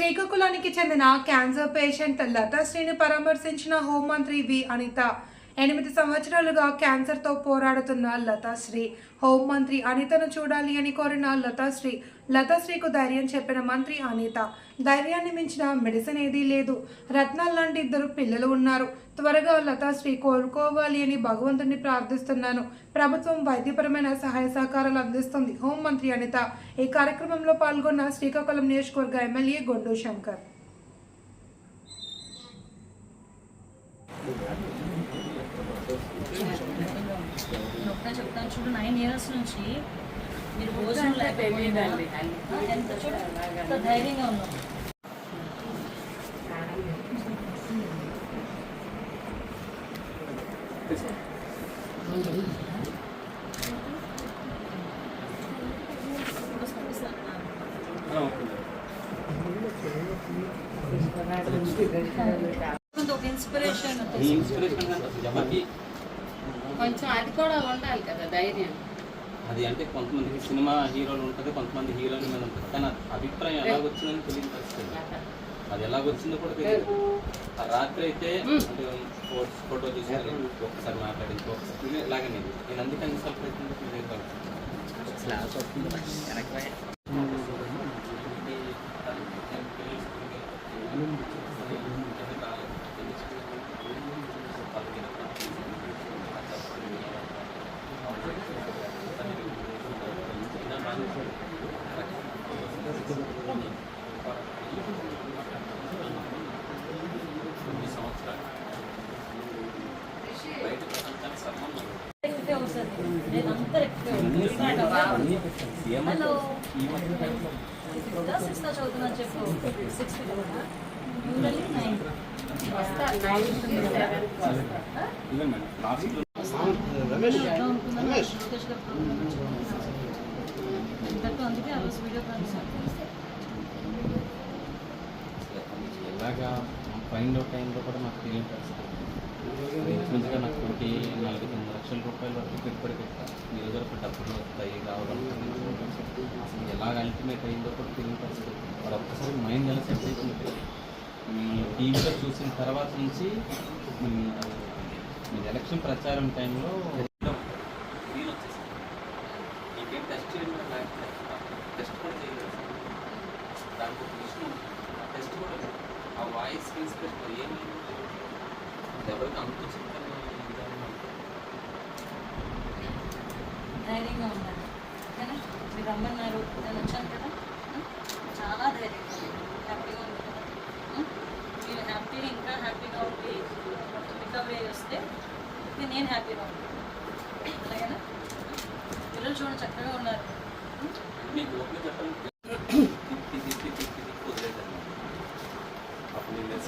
శ్రీకాకుళానికి చెందిన cancer patient లతాశ్రీని పరామర్శించిన హోంమంత్రి వి అనిత. ఎనిమిది సంవత్సరాలుగా క్యాన్సర్తో పోరాడుతున్న లతాశ్రీ హోంమంత్రి అనితను చూడాలి అని కోరిన లతాశ్రీ లతాశ్రీకు ధైర్యం చెప్పిన మంత్రి అనిత ధైర్యాన్ని మించిన మెడిసిన్ ఏదీ లేదు. రత్నాల్ లాంటి ఇద్దరు పిల్లలు ఉన్నారు. త్వరగా లతాశ్రీ కోలుకోవాలి అని భగవంతుని ప్రార్థిస్తున్నాను. ప్రభుత్వం వైద్యపరమైన సహాయ సహకారాలు అందిస్తుంది. హోంమంత్రి అనిత ఈ కార్యక్రమంలో పాల్గొన్న శ్రీకాకుళం నియోజకవర్గ ఎమ్మెల్యే గొడ్డు శంకర్. చూడు నైన్ ఇయర్స్ నుంచి మీరు భోజనం లేకపోయినా ఆ, ఎంత చూడు ఎంత ధైర్యంగా ఉన్నాం. ఒక ఇన్స్పిరేషన్ ఈ ఇన్స్పిరేషన్ అంటే అసలు ఎవరికి కొంచెం అది కూడా ఉండాలి కదా ధైర్యం. అది అంటే కొంతమంది సినిమా హీరోలు ఉంటుంది కొంతమంది హీరోలు మీద ఉంటుంది. కానీ అభిప్రాయం ఎలా వచ్చిందని తెలియదు పరిస్థితి. అది ఎలాగొచ్చిందో కూడా తెలియదు. ఆ రాత్రి అయితే అంటే ఫోటో తీసారు ఒకసారి మాట్లాడింది ఒకసారి ఇలాగే నేను. నేను అందుకని ఇన్సల్ట్ అవుతుంది ఉంటుందని లోకేష్ గారు ప్రోగ్రామ్ ఇంతకు అందుకే ఆ రోజు వీడియో కాన్ఫరెన్స్ ఎలాగా ఫైన్ అవుట్ టైంలో కూడా మాకు తెలియని పరిస్థితి. ఇంచుమించుగా నాకు ట్వంటీ నాలుగు తొమ్మిది లక్షల రూపాయల వరకు పెట్టుబడి పెట్టాను మీ దగ్గర ఒక డబ్బులు వస్తాయి రావాలనుకుంటున్నాను అసలు ఎలాగ అల్టిమేట్ అయిందో కూడా తెలియని పరిస్థితి. వాడు ఒక్కసారి మైండ్ ఎలా సెట్ అయిపోయింది టీవీలో చూసిన తర్వాత నుంచి మీ- ఎలక్షన్ ప్రచారం టైంలో ఫీల్ వచ్చేసింది నీకేం టెస్ట్ చేయడం టెస్ట్ కూడా చేయలేదు? దానికి ఒక విషయం టెస్ట్ కూడా లేదు. ఆ వాయిస్ ఇన్స్పిరేషన్ ఏమి ఎవరికి విధానం ధైర్యంగా ఉండాలి ఓకేనా? మీరు రమ్మన్నారు. నేను వచ్చాను కదా? చాలా ధైర్యంగా. హ్యాపీగా ఉంది కదా ఉం? మీరు హ్యాపీగా ఇంకా హ్యాపీగా ఉండి రికవరీ అయ్యి వస్తే నేను హ్యాపీగా ఉంటాను అలాగేనా? పిల్లలు చూడండి చక్కగా ఉన్నారు? మీకు చెప్పండి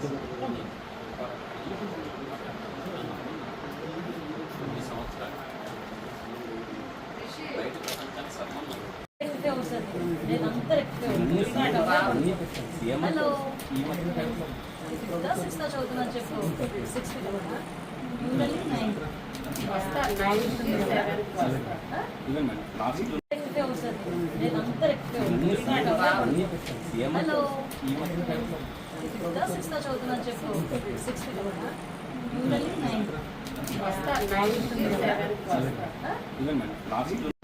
హలో సిక్స్త్ చదువుతున్నాను చెప్పు సిక్స్త్ న్యూరల్లీ నైన్ వస్తారు నైన్త్ సెవెంత్ ఇవ్వండి మేడం లాస్ట్ ఎక్కితే వస్తుంది నేను అంతా ఎక్కితే హలో సిక్స్త్ చెప్పు. సిక్స్త్ నైన్త్ సెవెంత్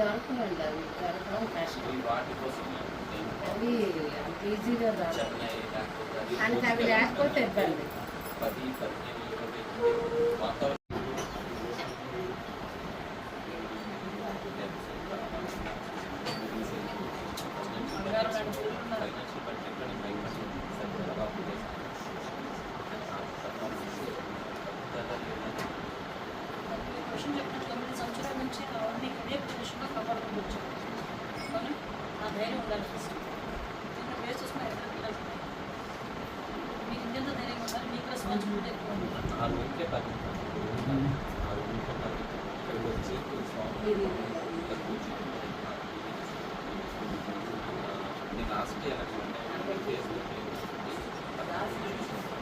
ఆపరేషన్ దొరకవండి అవి దొరకడం కష్టం అవి అంత ఈజీగా అంత అవి లేకపోతే ఇబ్బంది. క్వశ్చన్ తొమ్మిది సంవత్సరాల నుంచి ఆ ధైర్యం ఉండాలి ఫస్ట్ చిన్న బేస్ చూసుకుని ఎక్కడ పిల్లలు మీకు ఇంకెంత ధైర్యం ఉండాలి మీకు రెస్పాన్సిబిలిటీ ఎక్కువ ఉంది ఆ రూమ్కే పది ఆ రూమ్కే పది ఇక్కడికి వచ్చి ఇది ఇక్కడ కూర్చొని నేను లాస్ట్ ఇయర్ ఫేస్బుక్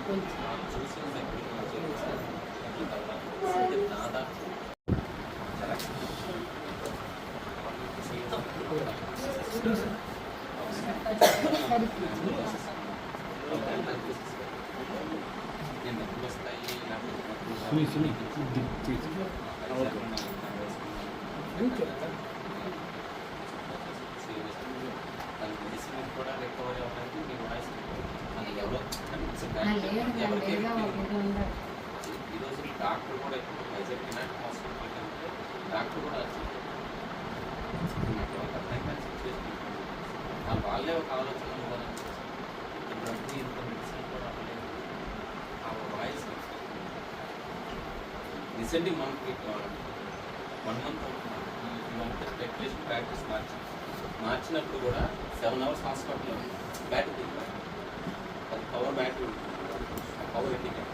కొంచెం చూసి దాదాపు నేను డబ్బులు వస్తాయి మెడిసిన్ కూడా రికవరీ అవ్వడానికి మీ వాయిస్ మనకి ఎవరో ఆ, లేదు ఎవరికి ఏదో ఒకటి ఉండాలి ఈ రోజు డాక్టర్ కూడా ఇప్పుడు వైజాగ్ హాస్పిటల్కి వెళ్తే డాక్టర్ కూడా వచ్చి నాకు ఒక అర్థమైన సిచ్యువేషన్ ఆ వాళ్ళే ఒక ఆలోచన ఇవ్వాలి ఇంత మెడిసిన్ కూడా ఆ వాయిస్ రీసెంట్లీ మనకి వన్ మంత్ అవుతుంది మంత్ స్పెక్యులేషన్ ప్రాక్టీస్ మార్చి మార్చినప్పుడు కూడా సెవెన్ అవర్స్ హాస్పిటల్లో బ్యాటరీ అది పవర్ బ్యాటరీ ఉంటుంది. Power indicator